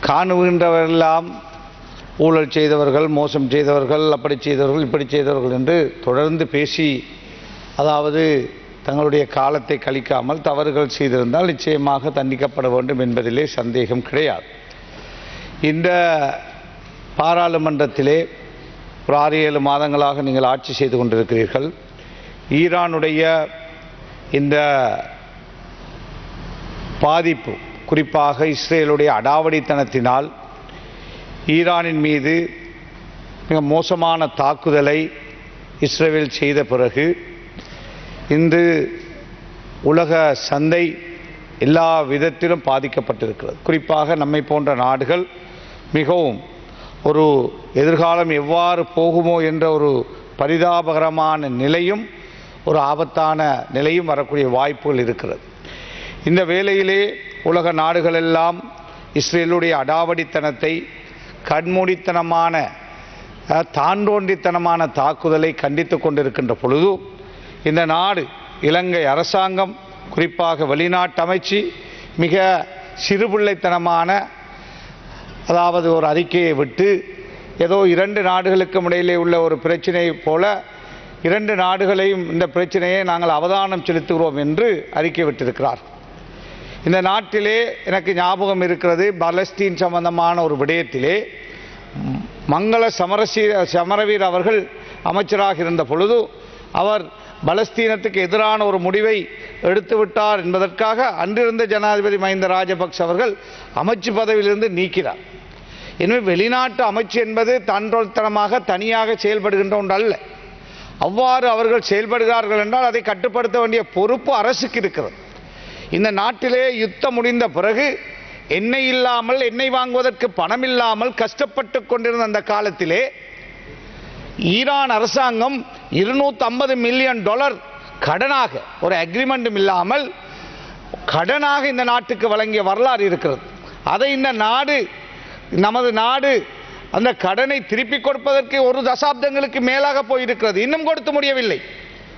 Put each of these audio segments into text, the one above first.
காணுகின்றவரெல்லாம் ஊழல் செய்தவர்கள் மோசம் செய்தவர்கள் அப்படி செய்தவர்கள் இப்படி செய்தவர்கள் என்று தொடர்ந்து பேசி அதாவது தங்களுடைய காலத்தை கழிக்காமல் தவறுகள் செய்திருந்தால் நிச்சயமாக தண்டிக்கப்பட வேண்டும் என்பதிலே சந்தேகம் கிடையாது. இந்த பாராளுமன்றத்திலே ஒரு ஆறு ஏழு மாதங்களாக நீங்கள் ஆட்சி செய்து கொண்டிருக்கிறீர்கள். ஈரானுடைய இந்த பாதிப்பு குறிப்பாக இஸ்ரேலுடைய அடாவடித்தனத்தினால் ஈரானின் மீது மிக மோசமான தாக்குதலை இஸ்ரேல் செய்த பிறகு இன்று உலக சந்தை எல்லா விதத்திலும் பாதிக்கப்பட்டிருக்கிறது. குறிப்பாக நம்மை போன்ற நாடுகள் மிகவும் ஒரு எதிர்காலம் எவ்வாறு போகுமோ என்ற ஒரு பரிதாபகரமான நிலையும் ஒரு ஆபத்தான நிலையும் வரக்கூடிய வாய்ப்புகள் இருக்கிறது. இந்த வேளையிலே உலக நாடுகளெல்லாம் இஸ்ரேலுடைய அடாவடித்தனத்தை கண்மூடித்தனமான தாண்டோன்றித்தனமான தாக்குதலை கண்டித்து கொண்டிருக்கின்ற பொழுது இந்த நாடு இலங்கை அரசாங்கம் குறிப்பாக வெளிநாட்டு அமைச்சு மிக சிறுபிள்ளைத்தனமான அதாவது ஒரு அறிக்கையை விட்டு ஏதோ இரண்டு நாடுகளுக்கும் இடையிலே உள்ள ஒரு பிரச்சனை போல இரண்டு நாடுகளையும் இந்த பிரச்சனையை நாங்கள் அவதானம் செலுத்துகிறோம் என்று அறிக்கை விட்டிருக்கிறார். இந்த நாட்டிலே எனக்கு ஞாபகம் இருக்கிறது பலஸ்தீன் சம்பந்தமான ஒரு விடயத்திலே மங்கள சமரசீ சமரவீர் அவர்கள் அமைச்சராக இருந்த பொழுது அவர் பலஸ்தீனத்துக்கு எதிரான ஒரு முடிவை எடுத்துவிட்டார் என்பதற்காக அன்றிருந்த ஜனாதிபதி மஹிந்த ராஜபக்ஷ அவர்கள் அமைச்சு பதவியிலிருந்து நீக்கிறார் எனவே வெளிநாட்டு அமைச்சு என்பது தன்றொல்தனமாக தனியாக செயல்படுகின்ற ஒன்று அல்ல. அவ்வாறு அவர்கள் செயல்படுகிறார்கள் என்றால் அதை கட்டுப்படுத்த வேண்டிய பொறுப்பு அரசுக்கு இருக்கிறது. இந்த நாட்டிலே யுத்தம் முடிந்த பிறகு எண்ணெய் இல்லாமல் எண்ணெய் வாங்குவதற்கு பணம் இல்லாமல் கஷ்டப்பட்டு கொண்டிருந்த அந்த காலத்திலே ஈரான் அரசாங்கம் இருநூத்தி ஐம்பது மில்லியன் டாலர் கடனாக ஒரு அக்ரிமெண்ட்டும் இல்லாமல் கடனாக இந்த நாட்டுக்கு வழங்கிய வரலாறு இருக்கிறது. அதை இந்த நாடு நமது நாடு அந்த கடனை திருப்பி கொடுப்பதற்கு ஒரு தசாப்தங்களுக்கு மேலாக போயிருக்கிறது. இன்னும் கொடுத்து முடியவில்லை.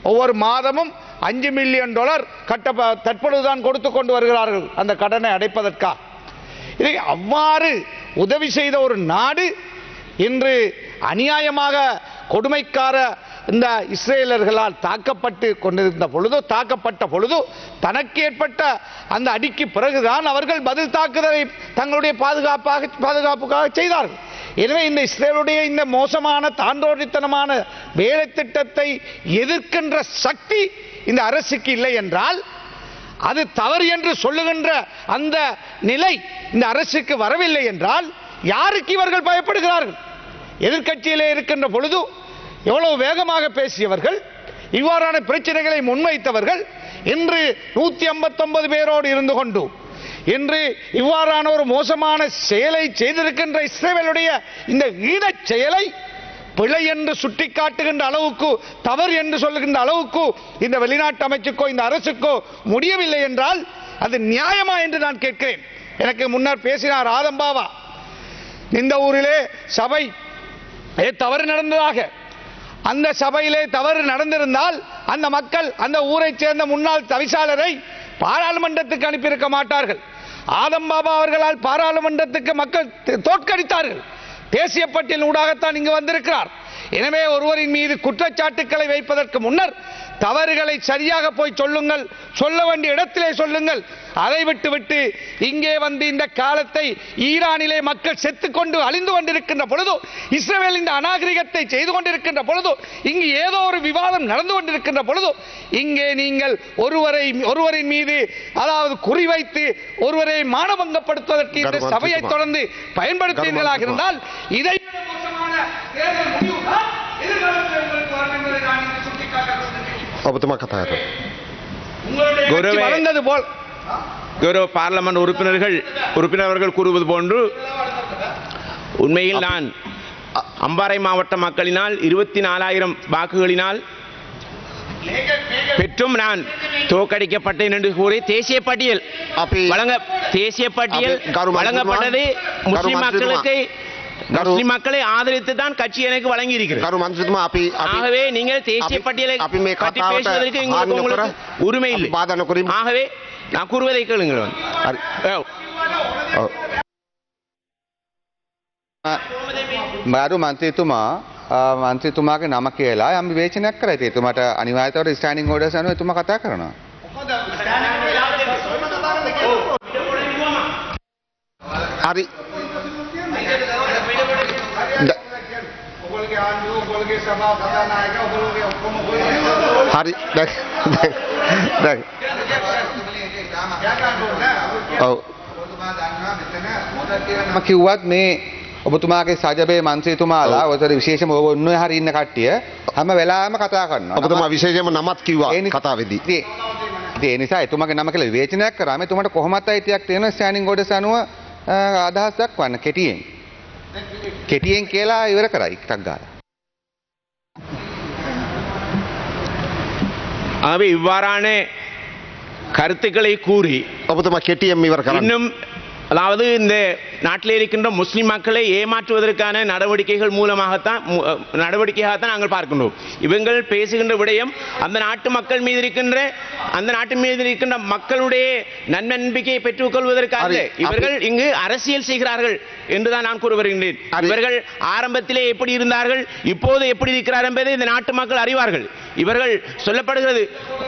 ஒவ்வொரு மாதமும் அஞ்சு மில்லியன் டாலர் கட்ட தற்பொழுதுதான் கொடுத்து கொண்டு வருகிறார்கள் அந்த கடனை அடைப்பதற்கா. இதை அவ்வாறு உதவி செய்த ஒரு நாடு இன்று அநியாயமாக கொடுமைக்கார இந்த இஸ்ரேலர்களால் தாக்கப்பட்டு கொண்டிருந்த பொழுதோ தாக்கப்பட்ட பொழுதோ தனக்கு ஏற்பட்ட அந்த அடிக்கு பிறகுதான் அவர்கள் பதில் தாக்குதலை தங்களுடைய பாதுகாப்பாக பாதுகாப்புக்காக செய்தார்கள். எனவே இந்த இஸ்ரேலுடைய இந்த மோசமான தாண்டோடித்தனமான வேலை திட்டத்தை எதிர்க்கின்ற சக்தி இந்த அரசுக்கு இல்லை என்றால் அது தவறு என்று சொல்லுகின்ற அந்த நிலை இந்த அரசுக்கு வரவில்லை என்றால் யாருக்கு இவர்கள் பயப்படுகிறார்கள்? எதிர்கட்சியிலே இருக்கின்ற பொழுது எவ்வளவு வேகமாக பேசியவர்கள் இவ்வாறான பிரச்சனைகளை முன்வைத்தவர்கள் இன்று நூத்தி ஐம்பத்தொன்பது பேரோடு இருந்து கொண்டு இன்று இவ்வாறான ஒரு மோசமான செயலை செய்திருக்கின்ற இஸ்ரேலுடைய இந்த ஈனச் செயலை பிழை என்று சுட்டிக்காட்டுகின்ற அளவுக்கு தவறு என்று சொல்லுகின்ற அளவுக்கு இந்த வெளிநாட்டு அமைச்சுக்கோ இந்த அரசுக்கோ முடியவில்லை என்றால் அது நியாயமா என்று நான் கேட்கிறேன். எனக்கு முன்னர் பேசினார் ஆதம்பாவா. இந்த ஊரிலே சபை ஏ, தவறு நடந்ததாக. அந்த சபையிலே தவறு நடந்திருந்தால் அந்த மக்கள் அந்த ஊரைச் சேர்ந்த முன்னாள் தவிசாளரை பாராளுமன்றத்துக்கு அனுப்பியிருக்க மாட்டார்கள். ஆதம் பாபா அவர்களால் பாராளுமன்றத்துக்கு மக்கள் தோற்கடித்தார்கள். தேசிய பட்டியல் ஊடாகத்தான் இங்கு வந்திருக்கிறார். எனவே ஒருவரின் மீது குற்றச்சாட்டுக்களை வைப்பதற்கு முன்னர் தவறுகளை சரியாக போய் சொல்லுங்கள். சொல்ல வேண்டிய இடத்திலே சொல்லுங்கள். அதை விட்டு விட்டு இங்கே வந்து இந்த காலத்தை ஈரானிலே மக்கள் செத்துக்கொண்டு அழிந்து கொண்டிருக்கின்ற பொழுது இஸ்ரேல் இந்த அநாகரிகத்தை செய்து கொண்டிருக்கின்ற பொழுது இங்கு ஏதோ ஒரு விவாதம் நடந்து கொண்டிருக்கின்ற பொழுது இங்கே நீங்கள் ஒருவரை ஒருவரின் மீது அதாவது குறிவைத்து ஒருவரை மானபங்கப்படுத்துவதற்கு இந்த சபையை. தொடர்ந்து பயன்படுத்துவீர்களாக கருமாந்திரி இருந்தால் இதை தேர்தல் முடிவுதான் எதிர்காலத்தில் உங்களுக்கு வரும் என்பதை நான் இங்கு சுட்டிக்காட்ட விரும்புகிறேன். ඔබතුමා කතා කරන්න. உங்களுடைய கௌரவ- கட்சி வளர்ந்தது போல் கௌரவ பார்லமெண்ட் உறுப்பினர்கள் உறுப்பினர்கள் கூறுவது போன்று உண்மையில் நான் அம்பாறை மாவட்ட மக்களினால் இருபத்தி நாலாயிரம் வாக்குகளினால் பெற்றும் நான் தோற்கடிக்கப்பட்டேன் என்று கூறி தேசிய பட்டியல் අපි வழங்க தேசிய பட்டியல் அப்ப கரு மந்திரிமா- வழங்கப்பட்டது கரு முஸ்லிம் மந்திரிமா- மக்களுக்கு கரு- முஸ்லிம் மக்களை ஆதரித்து தான் கட்சி எனக்கு வழங்கி இருக்கிறது ගරු මන්ත්‍රතුමා අපි ஆகவே நீங்கள் தேசிய අපි- பட்டியலை අපි මේ பற்றி කතාවට பேசுவதற்கு හානි உங்களுக்கு නොකර உங்களுக்கு உரிமை இல்லை අපි බාධා නොකරමු. ஆகவே நான் கூறுவதை கேளுங்கள் හරි. ஓ. ඔව්. මාරු මන්ත්‍රීතුමා අ, මන්ත්‍රීතුමාගේ නම කියලා යම් විවේචනයක් කරයි. එතුමාට අනිවාර්යයෙන්ම ස්ටෑන්ඩින් ඕඩර්ස් අනුව එතුමා කතා කරනවා. හරි හරි දැන් දැන් ඔව් මම කිව්වත් මේ ඔබතුමාගේ සජබේ මන්ත්‍රීතුමාලා ඔතන විශේෂම ඔන්න හරි ඉන්න කට්ටිය හැම වෙලාවෙම කතා කරනවා. ඔබතුමා විශේෂයෙන්ම නමත් කිව්වා කතාවේදී ඒ නිසා එතුමාගේ නම කියලා විවේචනයක් කරාම එතුමාට කොහොමත් අයිතියක් තියෙනවා ස්ටෑන්ඩින් ඕඩර්ස් අනුව අදහස් දක්වන්න කෙටියෙන්. කෙටියෙන් කියලා ඉවර කරයි ටක් ගාලා. ஆகவே இவ்வாறான கருத்துக்களை கூறி கெட்டியம் இவர் இன்னும் அதாவது இந்த நாட்டில் இருக்கின்ற முஸ்லிம் மக்களை ஏமாற்றுவதற்கான நடவடிக்கைகள் மூலமாகத்தான் நடவடிக்கையாகத்தான் நாங்கள் பார்க்கின்றோம். இவங்கள் பேசுகின்ற விடயம் அந்த நாட்டு மக்கள் மீது இருக்கின்ற அந்த நாட்டு மீது இருக்கின்ற மக்களுடைய நன்னம்பிக்கையை பெற்றுக்கொள்வதற்காக இவர்கள் இங்கு அரசியல் செய்கிறார்கள் என்றுதான் நான் கூற வருகின்றேன் இவர்கள் ஆரம்பத்திலே எப்படி இருந்தார்கள் இப்போது எப்படி இருக்கிறார் என்பதை இந்த நாட்டு மக்கள் அறிவார்கள். இவர்கள் சொல்லப்படுகிறது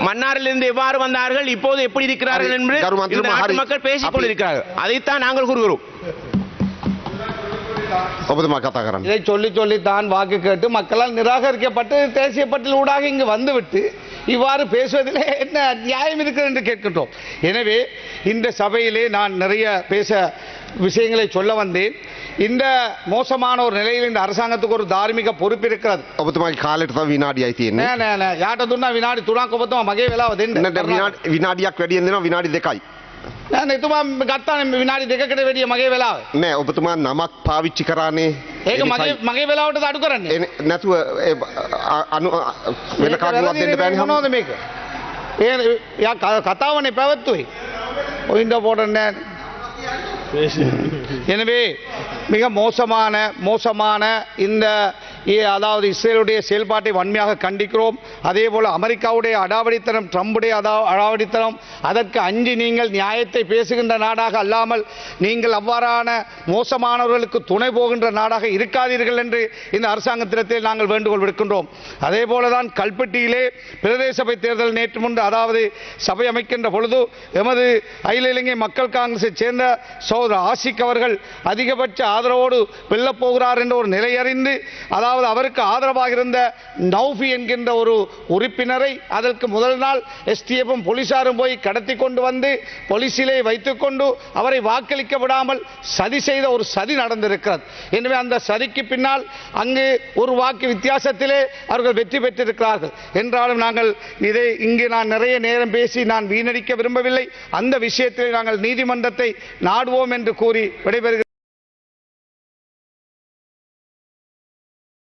மன்னாரிலிருந்து எவ்வாறு வந்தார்கள் இப்போது எப்படி இருக்கிறார்கள் என்று மக்கள் பேசிக் கொண்டிருக்கிறார்கள் அதைத்தான் நாங்கள் கூறுகிறோம். இதை சொல்லி சொல்லி தான் வாக்கு கேட்டு மக்களால் நிராகரிக்கப்பட்டு தேசிய பட்டியல் ஊடாக இங்கு வந்துவிட்டு இவ்வாறு பேசுவதில் என்ன நியாயம் இருக்கிறது என்று கேட்கின்றோம். எனவே இந்த சபையிலே நான் நிறைய பேச விஷயங்களை சொல்ல வந்தேன். இந்த மோசமான ஒரு நிலையில் இந்த அரசாங்கத்துக்கு ஒரு தார்மீக பொறுப்பு இருக்கிறது ඔබතුමාගේ කාලෙට තව විනාඩියයි තියෙන්නේ නෑ නෑ නෑ යාට දුන්නා විනාඩි තුනක් ඔබතුමා මගේ වෙලාව දෙන්න නෑ, නෑ, විනාඩි- විනාඩියක් වැඩියෙන් දෙනවා විනාඩි දෙකයි නෑ නෑ එතුමා ගත්තානේ විනාඩි දෙකකට වැඩිය මගේ වෙලාව නෑ ඔබතුමා නමක් පාවිච්චි කරානේ ඒක මගේ මගේ වෙලාවට අඩු කරන්නේ එන- නැතුව ඒ අ- අනු අ- වෙන මේක කාටවත් වැරදි දෙන්න බෑනේ නෙමෙයි මොනවද මේක ඒ යා ක- කතාවනේ පැවැත්තුවේ ඔයින්ද போடனே எனவே மிக மோசமான மோசமான இந்த அதாவது இஸ்ரேலுடைய செயல்பாட்டை வன்மையாக கண்டிக்கிறோம். அதே போல் அமெரிக்காவுடைய அடாவடித்தனம் ட்ரம்புடைய அதா அடாவடித்தனம் அதற்கு அஞ்சி நீங்கள் நியாயத்தை பேசுகின்ற நாடாக அல்லாமல் நீங்கள் அவ்வாறான மோசமானவர்களுக்கு துணை போகின்ற நாடாக இருக்காதீர்கள் என்று இந்த அரசாங்கத்திடத்தில் நாங்கள் வேண்டுகோள் விடுக்கின்றோம். அதே போலதான் கல்பட்டியிலே பிரதேச சபை தேர்தல் நேற்று முன்பு அதாவது சபை அமைக்கின்ற பொழுது எமது அகில இலங்கை மக்கள் காங்கிரஸை சேர்ந்த சோதர ஆசிக் அவர்கள் அதிகபட்ச ஆதரவோடு வெல்லப் போகிறார் என்ற ஒரு நிலையறிந்து அதாவது அவருக்கு ஆதரவாக இருந்த நௌஃபி என்கின்ற ஒரு உறுப்பினரை அதற்கு முதல் நாள் எஸ்டிஎஃப்பும் போலீசாரும் போய் கடத்தி கொண்டு வந்து போலீசிலே வைத்துக்கொண்டு அவரை வாக்களிக்க விடாமல் சதி செய்த ஒரு சதி நடந்திருக்கிறது. எனவே அந்த சதிக்கு பின்னால் அங்கு ஒரு வாக்கு வித்தியாசத்திலே அவர்கள் வெற்றி பெற்றிருக்கிறார்கள். என்றாலும் நாங்கள் இதை இங்கு நான் நிறைய நேரம் பேசி நான் வீணடிக்க விரும்பவில்லை. அந்த விஷயத்தில் நாங்கள் நீதிமன்றத்தை நாடுவோம் என்று கூறி விடைபெறுகிறேன்